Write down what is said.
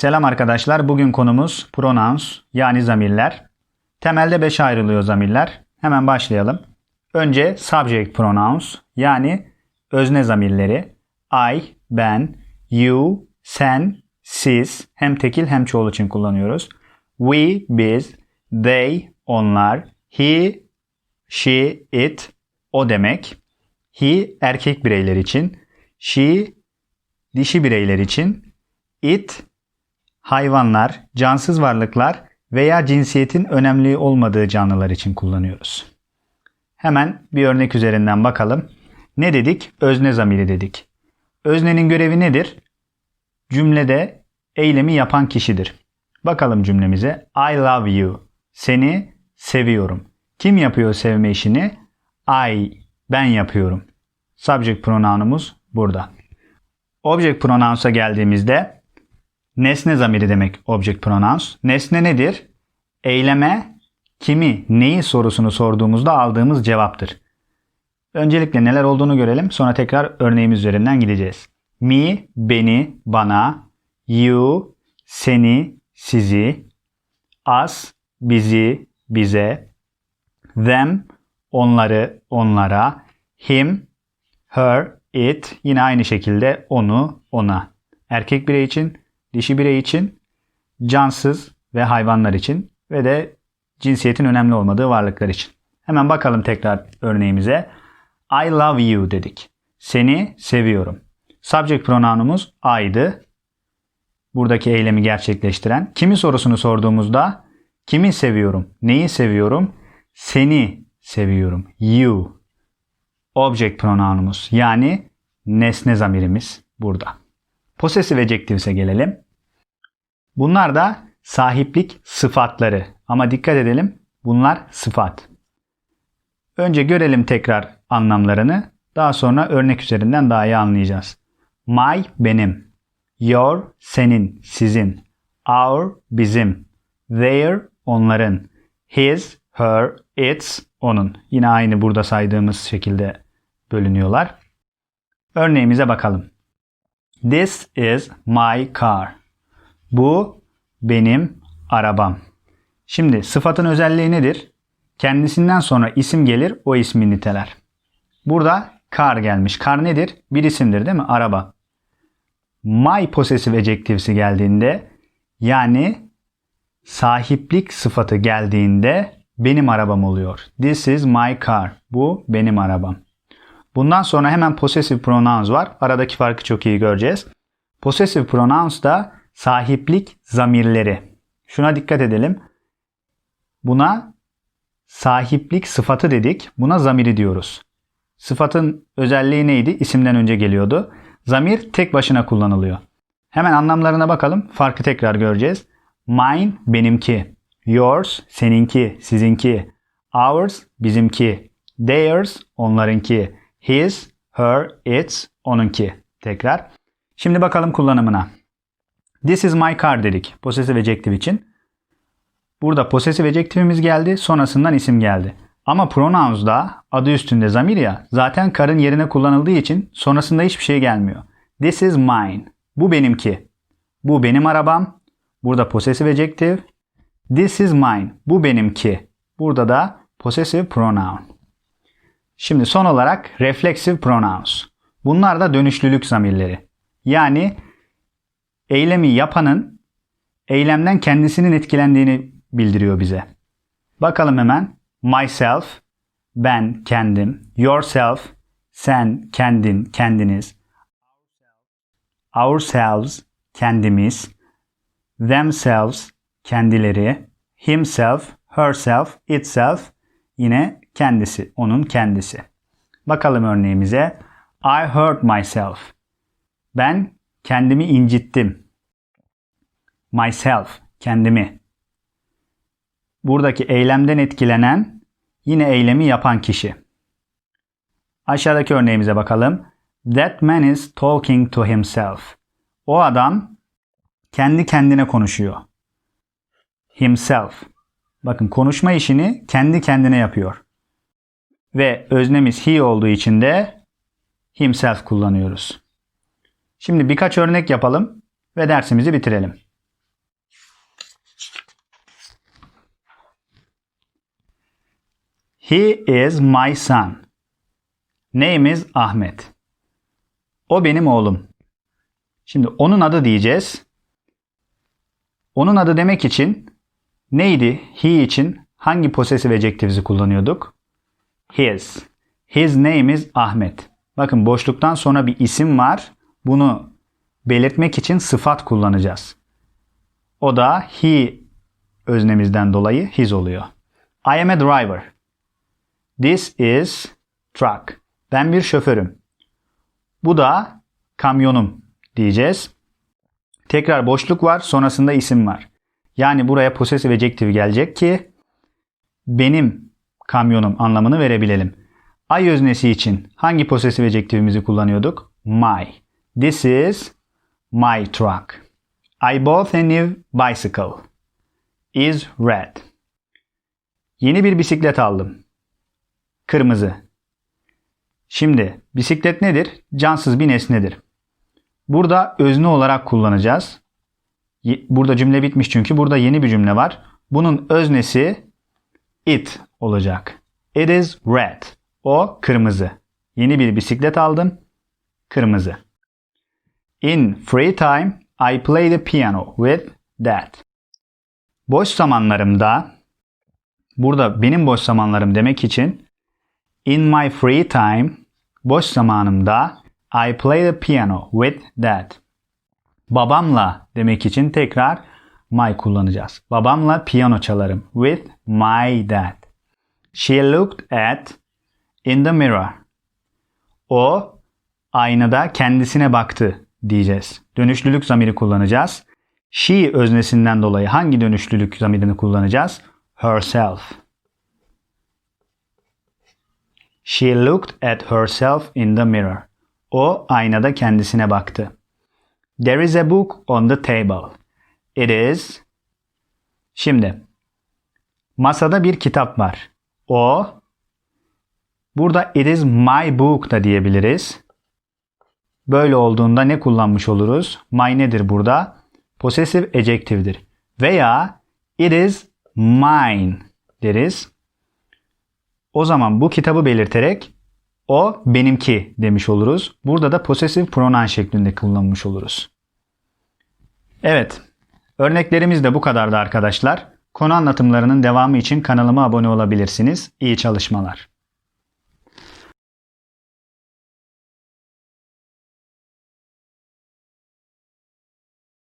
Selam arkadaşlar. Bugün konumuz pronouns yani zamirler. Temelde 5 ayrılıyor zamirler. Hemen başlayalım. Önce subject pronouns yani özne zamirleri. I, ben, you, sen, siz hem tekil hem çoğul için kullanıyoruz. We, biz, they, onlar, he, she, it, o demek. He erkek bireyler için, she dişi bireyler için, it hayvanlar, cansız varlıklar veya cinsiyetin önemli olmadığı canlılar için kullanıyoruz. Hemen bir örnek üzerinden bakalım. Ne dedik? Özne zamiri dedik. Öznenin görevi nedir? Cümlede eylemi yapan kişidir. Bakalım cümlemize. I love you. Seni seviyorum. Kim yapıyor sevme işini? I. Ben yapıyorum. Subject pronounumuz burada. Object pronouns'a geldiğimizde nesne zamiri demek object pronouns. Nesne nedir? Eyleme kimi, neyi sorusunu sorduğumuzda aldığımız cevaptır. Öncelikle neler olduğunu görelim. Sonra tekrar örneğimiz üzerinden gideceğiz. Me, beni, bana. You, seni, sizi. Us, bizi, bize. Them, onları, onlara. Him, her, it. Yine aynı şekilde onu, ona. Erkek birey için, dişi birey için, cansız ve hayvanlar için ve de cinsiyetin önemli olmadığı varlıklar için. Hemen bakalım tekrar örneğimize. I love you dedik. Seni seviyorum. Subject pronounumuz I'dı. Buradaki eylemi gerçekleştiren. Kimi sorusunu sorduğumuzda kimi seviyorum, neyi seviyorum, seni seviyorum. You. Object pronounumuz yani nesne zamirimiz burada. Possessive adjectives'e gelelim. Bunlar da sahiplik sıfatları. Ama dikkat edelim bunlar sıfat. Önce görelim tekrar anlamlarını. Daha sonra örnek üzerinden daha iyi anlayacağız. My benim. Your senin, sizin. Our bizim. Their onların. His, her, its onun. Yine aynı burada saydığımız şekilde bölünüyorlar. Örneğimize bakalım. This is my car. Bu benim arabam. Şimdi sıfatın özelliği nedir? Kendisinden sonra isim gelir, o ismi niteler. Burada car gelmiş. Car nedir? Bir isimdir değil mi? Araba. My possessive adjective'si geldiğinde yani sahiplik sıfatı geldiğinde benim arabam oluyor. This is my car. Bu benim arabam. Bundan sonra hemen possessive pronouns var. Aradaki farkı çok iyi göreceğiz. Possessive pronouns da sahiplik zamirleri. Şuna dikkat edelim. Buna sahiplik sıfatı dedik. Buna zamiri diyoruz. Sıfatın özelliği neydi? İsimden önce geliyordu. Zamir tek başına kullanılıyor. Hemen anlamlarına bakalım. Farkı tekrar göreceğiz. Mine benimki. Yours seninki, sizinki. Ours bizimki. Theirs onlarınki. His, her, its onunki. Tekrar. Şimdi bakalım kullanımına. This is my car dedik. Possessive adjective için. Burada possessive adjective'imiz geldi. Sonrasından isim geldi. Ama pronouns'da adı üstünde zamir ya zaten karın yerine kullanıldığı için sonrasında hiçbir şey gelmiyor. This is mine. Bu benimki. Bu benim arabam. Burada possessive adjective. This is mine. Bu benimki. Burada da possessive pronoun. Şimdi son olarak reflexive pronouns. Bunlar da dönüşlülük zamirleri. Yani eylemi yapanın eylemden kendisinin etkilendiğini bildiriyor bize. Bakalım hemen. Myself, ben, kendim. Yourself, sen, kendin, kendiniz. Ourselves, kendimiz. Themselves, kendileri. Himself, herself, itself, yine kendisi, onun kendisi. Bakalım örneğimize. I hurt myself. Ben kendimi incittim. Myself, kendimi. Buradaki eylemden etkilenen yine eylemi yapan kişi. Aşağıdaki örneğimize bakalım. That man is talking to himself. O adam kendi kendine konuşuyor. Himself. Bakın konuşma işini kendi kendine yapıyor ve öznemiz he olduğu için de himself kullanıyoruz. Şimdi birkaç örnek yapalım ve dersimizi bitirelim. He is my son. Name is Ahmet. O benim oğlum. Şimdi onun adı diyeceğiz. Onun adı demek için neydi? He için hangi posesif ecektivizi kullanıyorduk? His. His name is Ahmet. Bakın boşluktan sonra bir isim var. Bunu belirtmek için sıfat kullanacağız. O da he öznemizden dolayı his oluyor. I am a driver. This is truck. Ben bir şoförüm. Bu da kamyonum diyeceğiz. Tekrar boşluk var, sonrasında isim var. Yani buraya possessive adjective gelecek ki benim kamyonum anlamını verebilelim. I öznesi için hangi possessive adjective'imizi kullanıyorduk? My. This is my truck. I bought a new bicycle. Is red. Yeni bir bisiklet aldım. Kırmızı. Şimdi bisiklet nedir? Cansız bir nesnedir. Burada özne olarak kullanacağız. Burada cümle bitmiş çünkü burada yeni bir cümle var. Bunun öznesi it olacak. It is red. O kırmızı. Yeni bir bisiklet aldım. Kırmızı. In free time I play the piano with dad. Boş zamanlarımda burada benim boş zamanlarım demek için in my free time boş zamanımda I play the piano with dad. Babamla demek için tekrar my kullanacağız. Babamla piyano çalarım with my dad. She looked at in the mirror. O aynada kendisine baktı diyeceğiz. Dönüşlülük zamiri kullanacağız. She öznesinden dolayı hangi dönüşlülük zamirini kullanacağız? Herself. She looked at herself in the mirror. O aynada kendisine baktı. There is a book on the table. It is Şimdi masada bir kitap var. O burada it is my book da diyebiliriz. Böyle olduğunda ne kullanmış oluruz? My nedir burada? Possessive adjective'dir. Veya it is mine deriz. O zaman bu kitabı belirterek o benimki demiş oluruz. Burada da possessive pronoun şeklinde kullanmış oluruz. Evet. Örneklerimiz de bu kadardı arkadaşlar. Konu anlatımlarının devamı için kanalıma abone olabilirsiniz. İyi çalışmalar.